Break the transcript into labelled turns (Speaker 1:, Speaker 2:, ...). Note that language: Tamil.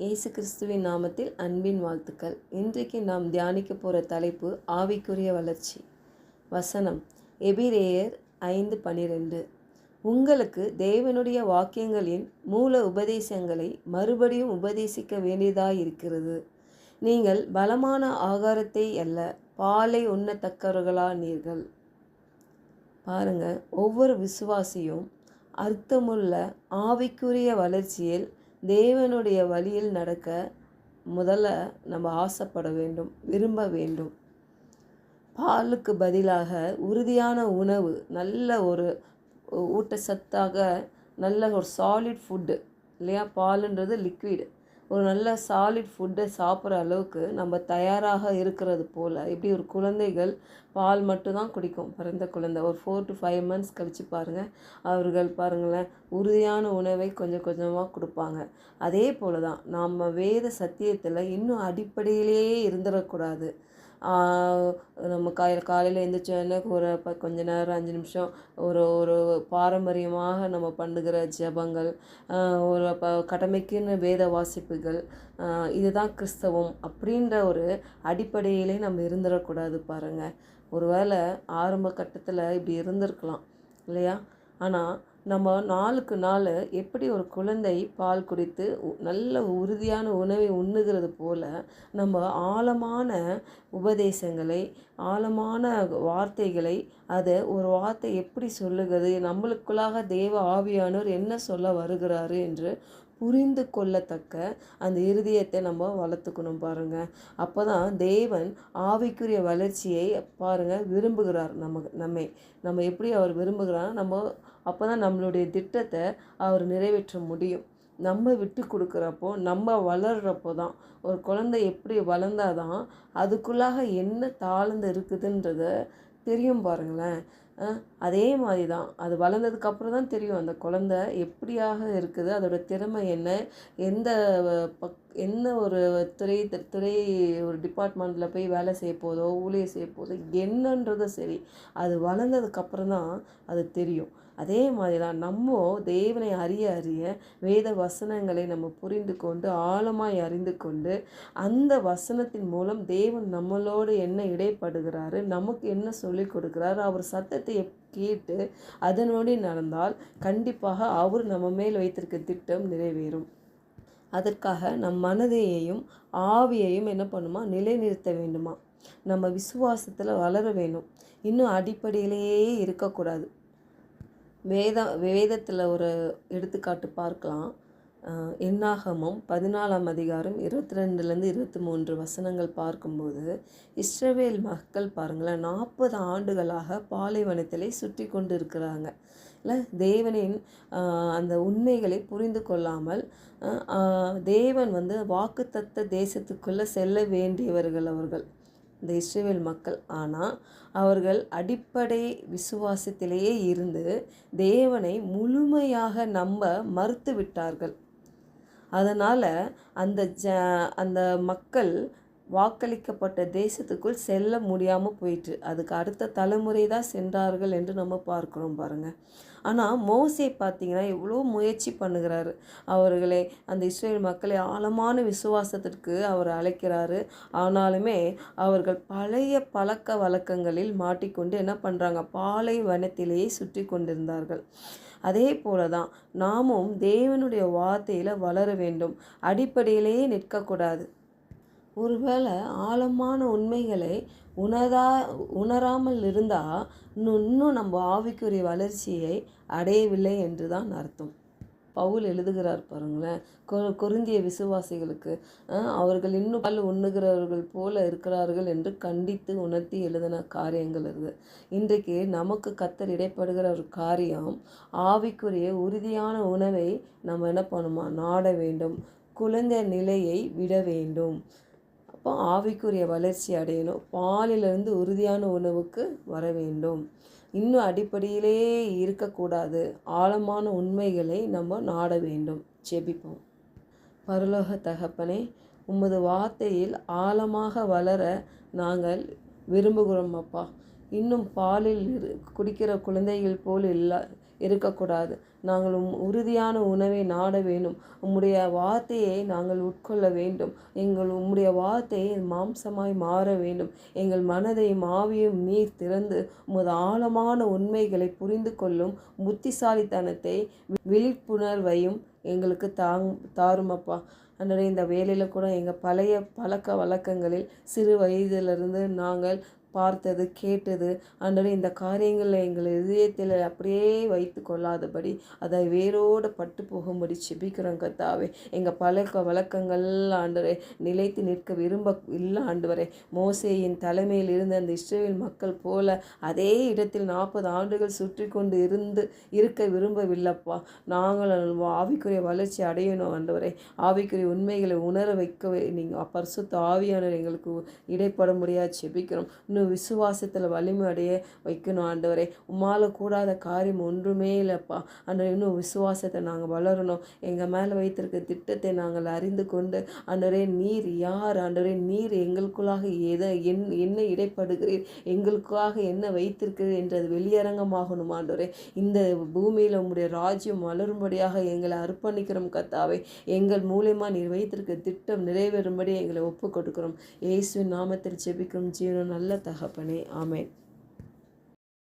Speaker 1: இயேசு கிறிஸ்துவின் நாமத்தில் அன்பின் வாழ்த்துக்கள். இன்றைக்கு நாம் தியானிக்க போகிற தலைப்பு ஆவிக்குரிய வளர்ச்சி. வசனம் எபிரேயர் ஐந்து பனிரெண்டு. உங்களுக்கு தேவனுடைய வாக்கியங்களின் மூல உபதேசங்களை மறுபடியும் உபதேசிக்க வேண்டியதாயிருக்கிறது. நீங்கள் பலமான ஆகாரத்தை அல்ல பாலை உண்ணத்தக்கவர்களானீர்கள் பாருங்க ஒவ்வொரு விசுவாசியும் அர்த்தமுள்ள ஆவிக்குரிய வளர்ச்சியில் தேவனுடைய வழியில் நடக்க முதல்ல நம்ம ஆசைப்பட வேண்டும் விரும்ப வேண்டும். பாலுக்கு பதிலாக உறுதியான உணவு நல்ல ஒரு ஊட்டச்சத்தாக நல்ல ஒரு சாலிட் ஃபுட்டு இல்லையா? பாலுன்றது லிக்விடு ஒரு நல்ல சாலிட் ஃபுட்டை சாப்பிட்ற அளவுக்கு நம்ம தயாராக இருக்கிறது போல். இப்படி ஒரு குழந்தைகள் பால் மட்டும்தான் குடிக்கும். பிறந்த குழந்தை ஒரு ஃபோர் டு ஃபைவ் மந்த்ஸ் கழித்து பாருங்கள் அவர்கள் பாருங்களேன் உறுதியான உணவை கொஞ்சம் கொஞ்சமாக கொடுப்பாங்க. அதே போல் தான் நம்ம வேத சத்தியத்தில் இன்னும் அடிப்படையிலேயே இருந்துடக்கூடாது நம்ம காலையில் காலையில் எழுந்திரிச்சோடனே ஒரு ப கொஞ்ச நேரம் அஞ்சு நிமிஷம் ஒரு ஒரு பாரம்பரியமாக நம்ம பண்ணுகிற ஜெபங்கள் ஒரு ப கடமைக்குன்னு வேத வாசிப்புகள் இதுதான் கிறிஸ்தவம் அப்படின்ற ஒரு அடிப்படையிலே நம்ம இருந்துடக்கூடாது பாருங்கள் ஒருவேளை ஆரம்ப கட்டத்தில் இப்படி இருந்திருக்கலாம் இல்லையா? ஆனால் நம்ம நாளுக்கு நாள் எப்படி ஒரு குழந்தை பால் குடித்து நல்ல உறுதியான உணவை உண்ணுகிறது போல் நம்ம ஆழமான உபதேசங்களை ஆழமான வார்த்தைகளை அதை ஒரு வார்த்தை எப்படி சொல்லுகிறது நம்மளுக்குள்ளாக தேவ ஆவியானவர் என்ன சொல்ல வருகிறாரு என்று புரிந்து கொள்ளத்தக்க அந்த இருதயத்தை நம்ம வளர்த்துக்கணும் பாருங்கள் அப்போ தான் தேவன் ஆவிக்குரிய வளர்ச்சியை பாருங்கள் விரும்புகிறார் நம்ம நம்மை. நம்ம எப்படி அவர் விரும்புகிறார் நம்ம அப்போ தான் நம்மளுடைய திட்டத்தை அவர் நிறைவேற்ற முடியும். நம்ம விட்டு கொடுக்குறப்போ நம்ம வளர்கிறப்போ தான் ஒரு குழந்தை எப்படி வளர்ந்தாதான் அதுக்குள்ளாக என்ன தாழ்ந்து இருக்குதுன்றத தெரியும் பாருங்களேன். அதே மாதிரி தான் அது வளர்ந்ததுக்கப்புறம் தான் தெரியும் அந்த குழந்த எப்படியாக இருக்குது அதோட திறமை என்ன எந்த பக் என்ன ஒரு துறை துறை ஒரு டிபார்ட்மெண்ட்டில் போய் வேலை செய்ய போதோ ஊழியர் செய்ய போதோ என்னன்றது சரி. அது வளர்ந்ததுக்கப்புறம் தான் அது தெரியும். அதே மாதிரி தான் நம்ம தேவனை அறிய அறிய வேத வசனங்களை நம்ம புரிந்து கொண்டு ஆழமாய் அறிந்து கொண்டு அந்த வசனத்தின் மூலம் தேவன் நம்மளோடு என்ன இடைப்படுகிறாரு நமக்கு என்ன சொல்லி கொடுக்குறாரு அவர் சத்தத்தை கேட்டு அதனோடு நடந்தால் கண்டிப்பாக அவர் நம்ம மேல் வைத்திருக்க திட்டம் நிறைவேறும். அதற்காக நம் மனதையையும் ஆவியையும் என்ன பண்ணுமா? நிலைநிறுத்த வேண்டுமா? நம்ம விசுவாசத்தில் வளர வேணும். இன்னும் அடிப்படையிலேயே இருக்கக்கூடாது. வேத வேதத்தில் ஒரு எடுத்துக்காட்டு பார்க்கலாம். எண்ணாகமும் பதினாலாம் அதிகாரம் இருபத்தி ரெண்டுலேருந்து இருபத்தி மூன்று வசனங்கள் பார்க்கும்போது இஸ்ரவேல் மக்கள் பாருங்களேன் நாற்பது ஆண்டுகளாக பாலைவனத்திலே சுற்றி கொண்டு இருக்கிறாங்க இல்லை தேவனின் அந்த உண்மைகளை புரிந்து கொள்ளாமல் தேவன் வந்து வாக்குத்தத்த தேசத்துக்குள்ளே செல்ல வேண்டியவர்கள் அவர்கள். இந்த இஸ்ரேல் மக்கள். ஆனால் அவர்கள் அடிப்படை விசுவாசத்திலேயே இருந்து தேவனை முழுமையாக நம்ப மறுத்து விட்டார்கள் அதனால் அந்த ஜ அந்த மக்கள் வாக்களிக்கப்பட்ட தேசத்துக்குள் செல்ல முடியாமல் போயிட்டு அதுக்கு அடுத்த தலைமுறை தான் சென்றார்கள் என்று நம்ம பார்க்குறோம் பாருங்கள் ஆனால் மோசை பார்த்தீங்கன்னா எவ்வளோ முயற்சி பண்ணுகிறாரு. அவர்களை அந்த இஸ்ரேல் மக்களை ஆழமான விசுவாசத்திற்கு அவர் அழைக்கிறாரு. ஆனாலுமே அவர்கள் பழைய பழக்க வழக்கங்களில் மாட்டிக்கொண்டு என்ன பண்ணுறாங்க பாலை வனத்திலேயே சுற்றி கொண்டிருந்தார்கள். அதே போல தான் நாமும் தேவனுடைய வார்த்தையில் வளர வேண்டும். அடிப்படையிலேயே நிற்கக்கூடாது. ஒருவேளை ஆழமான உண்மைகளை உணரா உணராமல் இருந்தால் இன்னும் நம்ம ஆவிக்குரிய வளர்ச்சியை அடையவில்லை என்று தான் அர்த்தம். பவுல் எழுதுகிறார் பாருங்களேன். குருந்திய விசுவாசிகளுக்கு அவர்கள் இன்னும் பல் உண்ணுகிறவர்கள் போல இருக்கிறார்கள் என்று கண்டித்து உணர்த்தி எழுதின காரியங்கள் இருக்குது இன்றைக்கு நமக்கு கத்தர் இடைப்படுகிற ஒரு காரியம் ஆவிக்குரிய உறுதியான உணவை நம்ம என்ன பண்ணுமா? நாட வேண்டும். குழந்தை நிலையை விட வேண்டும். அப்போ ஆவிக்குரிய வளர்ச்சி அடையணும். பாலிலிருந்து உறுதியான உணவுக்கு வர வேண்டும். இன்னும் அடிப்படையிலே இருக்கக்கூடாது. ஆழமான உண்மைகளை நம்ம நாட வேண்டும். ஜெபிப்போம். பரலோக தகப்பனே உமது வார்த்தையில் ஆழமாக வளர நாங்கள் விரும்புகிறோம் அப்பா. இன்னும் பாலில் குடிக்கிற குழந்தைகள் போல் இல்லை இருக்கக்கூடாது. நாங்கள் உம் உறுதியான உணவை நாட வேண்டும். உம்முடைய வார்த்தையை நாங்கள் உட்கொள்ள வேண்டும். எங்கள் உம்முடைய வார்த்தை மாம்சமாய் மாற வேண்டும். எங்கள் மனதையும் ஆவியும் நீர் திறந்து உமது ஆழமான உண்மைகளை புரிந்து கொள்ளும் புத்திசாலித்தனத்தை விழிப்புணர்வையும் எங்களுக்கு தாங் தாருமப்பா. அன்றைய இந்த வேலையில் கூட எங்கள் பழைய பழக்க வழக்கங்களில் சிறு வயதிலிருந்து நாங்கள் பார்த்தது கேட்டது. அன்றே இந்த காரியங்களில் எங்கள் இதயத்தில் அப்படியே வைத்து கொள்ளாதபடி அதை வேரோடு பட்டு போகும்படி செபிக்கிறோம் கத்தாவே எங்கள் பழக்க வழக்கங்கள் ஆண்டவரே நிலைத்து நிற்க விரும்ப இல்லை ஆண்டவரே. மோசேயின் தலைமையில் இருந்த அந்த இஸ்ரேல் மக்கள் போல அதே இடத்தில் நாற்பது ஆண்டுகள் சுற்றி கொண்டு இருந்து இருக்க விரும்பவில்லைப்பா. நாங்கள் ஆவிக்குரிய வளர்ச்சி அடையணும் ஆண்டவரை. ஆவிக்குரிய உண்மைகளை உணர வைக்க நீங்கள் பரிசுத்த ஆவியானவர் எங்களுக்கு இடைப்பட முடியாது. செபிக்கிறோம். இன்னும் விசுவாசத்தில் வலிமை அடைய வைக்கணும் ஆண்டவரே. உம்மால் கூடாத காரியம் ஒன்றுமே இல்லைப்பா. ஆண்டவரே இன்னும் விசுவாசத்தை நாங்கள் வளரணும். எங்கள் மேலே வைத்திருக்க திட்டத்தை நாங்கள் அறிந்து கொண்டு ஆண்டவரே நீர் யார்? ஆண்டவரே நீர் எங்களுக்குள்ளாக எதை என் என்ன இடைப்படுகிறீர்? எங்களுக்காக என்ன வைத்திருக்கிறீர் என்றது வெளியரங்கமாகணும் ஆண்டவரே. இந்த பூமியில் உங்களுடைய ராஜ்யம் வளரும்படியாக எங்களை அர்ப்பணிக்கிறோம் கத்தாவை. எங்கள் மூலியமாக நீர் வைத்திருக்க திட்டம் நிறைவேறும்படி எங்களை ஒப்பு கொடுக்கிறோம் இயேசுவின் நாமத்தில் ஜெபிக்கும் ஜீவனம் நல்ல தகப்பனே ஆமென்